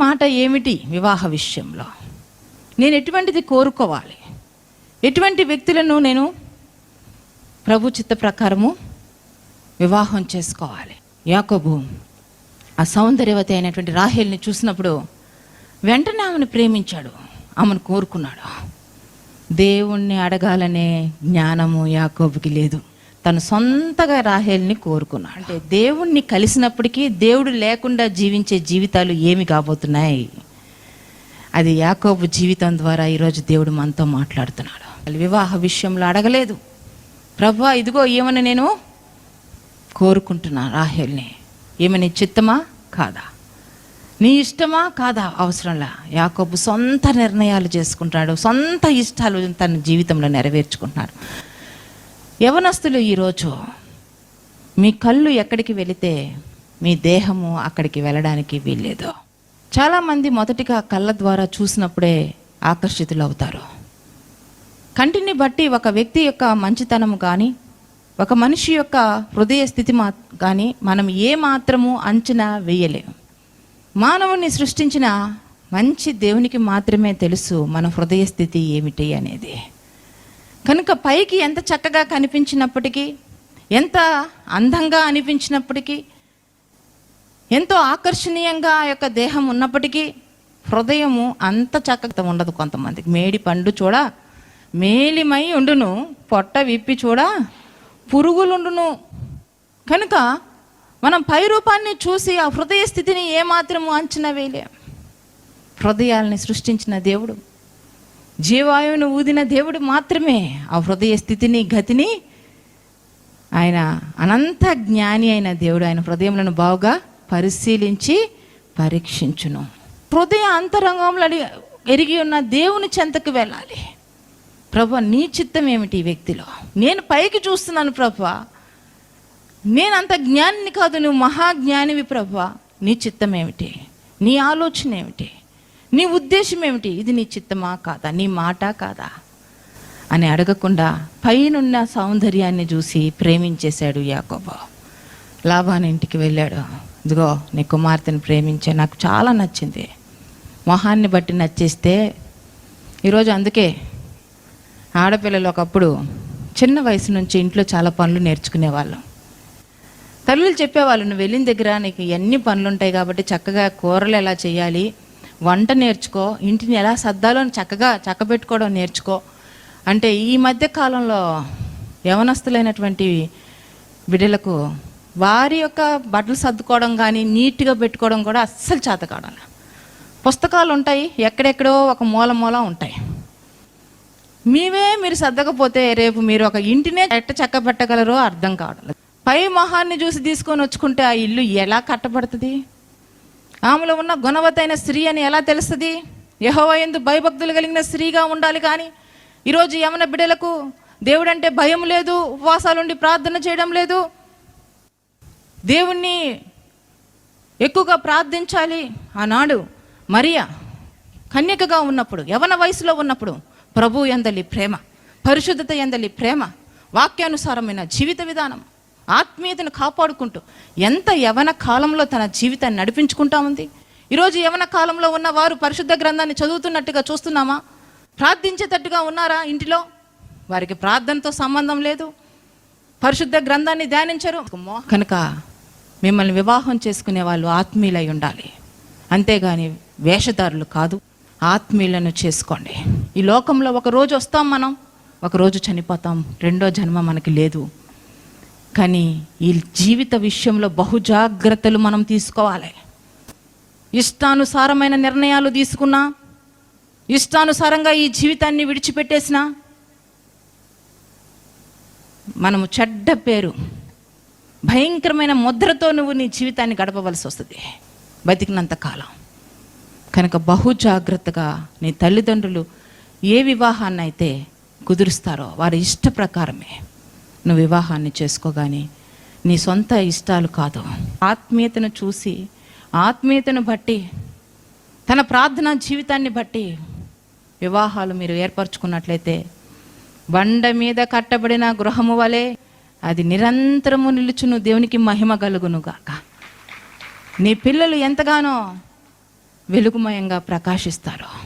మాట ఏమిటి వివాహ విషయంలో? నేను ఎటువంటిది కోరుకోవాలి? ఎటువంటి వ్యక్తులను నేను ప్రభు చిత్త ప్రకారము వివాహం చేసుకోవాలి? యాకోబు ఆ సౌందర్యవతి అయినటువంటి రాహేల్ని చూసినప్పుడు వెంటనే ఆమెను ప్రేమించాడు. ఆమెను కోరుకున్నాడు. దేవుణ్ణి అడగాలనే జ్ఞానము యాకోబుకి లేదు. తను సొంతగా రాహేల్ని కోరుకున్నాడు. అంటే దేవుణ్ణి కలిసినప్పటికీ దేవుడు లేకుండా జీవించే జీవితాలు ఏమి కాబోతున్నాయి? అది యాకోబు జీవితం ద్వారా ఈరోజు దేవుడు మనతో మాట్లాడుతున్నాడు. వివాహ విషయంలో అడగలేదు. ప్రభా ఇదిగో ఏమని నేను కోరుకుంటున్నా రాహేల్ని? ఏమని చిత్తమా కాదా? నీ ఇష్టమా కాదా? అవసరంలా. యాకోబు సొంత నిర్ణయాలు చేసుకుంటున్నాడు. సొంత ఇష్టాలు తన జీవితంలో నెరవేర్చుకుంటున్నాడు. యవనస్తులు ఈరోజు మీ కళ్ళు ఎక్కడికి వెళితే మీ దేహము అక్కడికి వెళ్ళడానికి వీల్లేదు. చాలామంది మొదటిగా కళ్ళ ద్వారా చూసినప్పుడే ఆకర్షితులు అవుతారు. కంటిని బట్టి ఒక వ్యక్తి యొక్క మంచితనము కానీ ఒక మనిషి యొక్క హృదయ స్థితి మా కానీ మనం ఏ మాత్రము అంచనా వేయలేము. మానవుని సృష్టించిన మంచి దేవునికి మాత్రమే తెలుసు మన హృదయ స్థితి ఏమిటి అనేది. కనుక పైకి ఎంత చక్కగా కనిపించినప్పటికీ ఎంత అందంగా అనిపించినప్పటికీ ఎంతో ఆకర్షణీయంగా ఆ యొక్క దేహం ఉన్నప్పటికీ హృదయము అంత చక్కగా ఉండదు కొంతమందికి. మేడి పండు చూడ మేలిమై ఉండును పొట్ట విప్పి చూడ పురుగులుండును. కనుక మనం పై రూపాన్ని చూసి ఆ హృదయ స్థితిని ఏమాత్రము అంచనా వేయలేం. హృదయాల్ని సృష్టించిన దేవుడు జీవాయువును ఊదిన దేవుడు మాత్రమే. ఆ హృదయ స్థితిని గతిని ఆయన అనంత జ్ఞాని అయిన దేవుడు ఆయన హృదయములను బాగా పరిశీలించి పరీక్షించును. హృదయ అంతరంగంలో ఎరిగి ఉన్న దేవుని చెంతకు వెళ్ళాలి. ప్రభు నీ చిత్తం ఏమిటి ఈ వ్యక్తిలో? నేను పైకి చూస్తున్నాను ప్రభు. నేను అంత జ్ఞానిని కాదు నువ్వు మహాజ్ఞానివి ప్రభు. నీ చిత్తం ఏమిటి? నీ ఆలోచన ఏమిటి? నీ ఉద్దేశం ఏమిటి? ఇది నీ చిత్తమా కాదా? నీ మాట కాదా? అని అడగకుండా పైనున్న సౌందర్యాన్ని చూసి ప్రేమించేశాడు యాకోబు. లాభాని ఇంటికి వెళ్ళాడు. ఇదిగో నీ కుమార్తెను ప్రేమించే నాకు చాలా నచ్చింది. మొహాన్ని బట్టి నచ్చేస్తే ఈరోజు అందుకే ఆడపిల్లలు ఒకప్పుడు చిన్న వయసు నుంచి ఇంట్లో చాలా పనులు నేర్చుకునేవాళ్ళు. తల్లులు చెప్పేవాళ్ళు నువ్వు వెళ్ళిన దగ్గర నీకు ఎన్ని పనులు ఉంటాయి కాబట్టి చక్కగా కూరలు ఎలా చేయాలి? వంట నేర్చుకో ఇంటిని ఎలా సర్దాలో అని చక్కగా చక్కబెట్టుకోవడం నేర్చుకో. అంటే ఈ మధ్య కాలంలో యవనస్తులైనటువంటి బిడ్డలకు వారి యొక్క బట్టలు సర్దుకోవడం కానీ నీట్గా పెట్టుకోవడం కూడా అస్సలు చేత కావడం పుస్తకాలు ఉంటాయి ఎక్కడెక్కడో ఒక మూల మూల ఉంటాయి. మీవే మీరు సర్దకపోతే రేపు మీరు ఒక ఇంటినే ఎట్ట చక్క పెట్టగలరో అర్థం కావడం పై మొహాన్ని చూసి తీసుకొని వచ్చుకుంటే ఆ ఇల్లు ఎలా కట్టబడుతుంది? ఆమెలో ఉన్న గుణవతైన స్త్రీ అని ఎలా తెలుస్తుంది? యహోవ ఎందు భయభక్తులు కలిగిన స్త్రీగా ఉండాలి కానీ ఈరోజు యమన బిడ్డలకు దేవుడంటే భయం లేదు ఉపవాసాలుండి ప్రార్థన చేయడం లేదు. దేవుణ్ణి ఎక్కువగా ప్రార్థించాలి ఆనాడు మరియా కన్యకగా ఉన్నప్పుడు యవన వయసులో ఉన్నప్పుడు ప్రభు ఎందలి ప్రేమ పరిశుద్ధత ఎందలి ప్రేమ వాక్యానుసారమైన జీవిత విధానం. ఆత్మీయతను కాపాడుకుంటూ ఎంత యవన కాలంలో తన జీవితాన్ని నడిపించుకుంటా ఉంది? ఈరోజు యవన కాలంలో ఉన్న వారు పరిశుద్ధ గ్రంథాన్ని చదువుతున్నట్టుగా చూస్తున్నామా? ప్రార్థించేటట్టుగా ఉన్నారా ఇంటిలో? వారికి ప్రార్థనతో సంబంధం లేదు. పరిశుద్ధ గ్రంథాన్ని ధ్యానించరు. కనుక మిమ్మల్ని వివాహం చేసుకునే వాళ్ళు ఆత్మీయులై ఉండాలి. అంతేగాని వేషధారులు కాదు. ఆత్మీయులను చేసుకోండి. ఈ లోకంలో ఒక రోజు వస్తాం మనం. ఒక రోజు చనిపోతాం. రెండో జన్మ మనకి లేదు. కానీ ఈ జీవిత విషయంలో బహు జాగ్రత్తలు మనం తీసుకోవాలి. ఇష్టానుసారమైన నిర్ణయాలు తీసుకున్నా ఇష్టానుసారంగా ఈ జీవితాన్ని విడిచిపెట్టేసిన మనము చెడ్డ పేరు భయంకరమైన ముద్రతో నువ్వు నీ జీవితాన్ని గడపవలసి వస్తుంది. బతికినంత కాలం. కనుక బహు జాగ్రత్తగా నీ తల్లిదండ్రులు ఏ వివాహాన్ని అయితే కుదురుస్తారో వారి ఇష్ట ప్రకారమే. నువ్వు వివాహాన్ని చేసుకోగానే నీ సొంత ఇష్టాలు కాదు. ఆత్మీయతను చూసి ఆత్మీయతను బట్టి తన ప్రార్థన జీవితాన్ని బట్టి వివాహాలు మీరు ఏర్పరచుకున్నట్లయితే బండ మీద కట్టబడిన గృహము వలె అది నిరంతరము నిలుచును దేవునికి మహిమ కలుగునుగాక. నీ పిల్లలు ఎంతగానో వెలుగుమయంగా ప్రకాశిస్తారో.